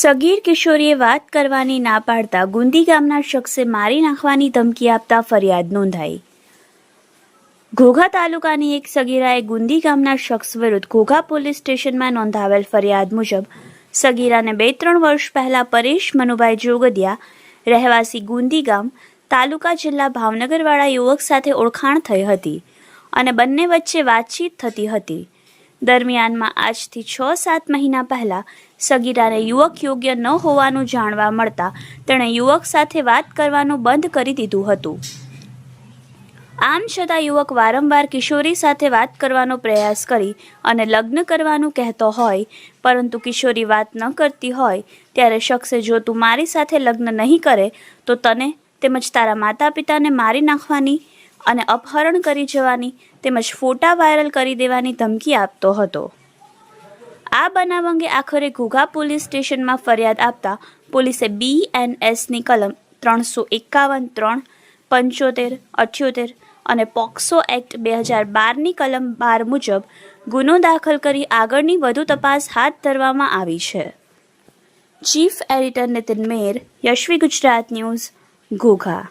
સગીર કિશોરીએ વાત કરવાની ના પાડતા ગુંદી ગામના શખ્સે મારી નાખવાની ધમકી આપતા ફરિયાદ નોંધાઈ. ઘોઘા તાલુકાની એક સગીરાએ ગુંદી ગામના શખ્સ વિરુદ્ધ ઘોઘા પોલીસ સ્ટેશનમાં નોંધાવેલ ફરિયાદ મુજબ સગીરાને બે ત્રણ વર્ષ પહેલા પરેશ મનુભાઈ જોગદિયા રહેવાસી ગુંદી ગામ તાલુકા જિલ્લા ભાવનગરવાળા યુવક સાથે ઓળખાણ થઈ હતી અને બંને વચ્ચે વાતચીત થતી હતી. દરમિયાનમાં આજથી છ, સાત મહિના પહેલા સગીરાને યુવક યોગ્ય ન હોવાનું જાણવા મળતા તેણે યુવક સાથે વાત કરવાનું બંધ કરી દીધું હતું. આમ છતાં યુવક વારંવાર કિશોરી સાથે વાત કરવાનો પ્રયાસ કરી અને લગ્ન કરવાનું કહેતો હોય, પરંતુ કિશોરી વાત ન કરતી હોય, ત્યારે શખ્સે જો તું મારી સાથે લગ્ન નહીં કરે, તો તને તેમજ તારા માતા પિતાને મારી નાખવાની અને અપહરણ કરી જવાની તેમજ ફોટા વાયરલ કરી દેવાની ધમકી આપતો હતો. આ બનાવ અંગે આખરે ઘોઘા પોલીસ સ્ટેશનમાં ફરિયાદ આપતા પોલીસે બી એન એસની કલમ ત્રણસો એકાવન ત્રણ, પંચોતેર, અઠ્યોતેર અને પોક્સો એક્ટ બે હજાર બારની કલમ બાર મુજબ ગુનો દાખલ કરી આગળની વધુ તપાસ હાથ ધરવામાં આવી છે. Chief editor Nitin Mer Yashvi Gujarat news, Ghogha.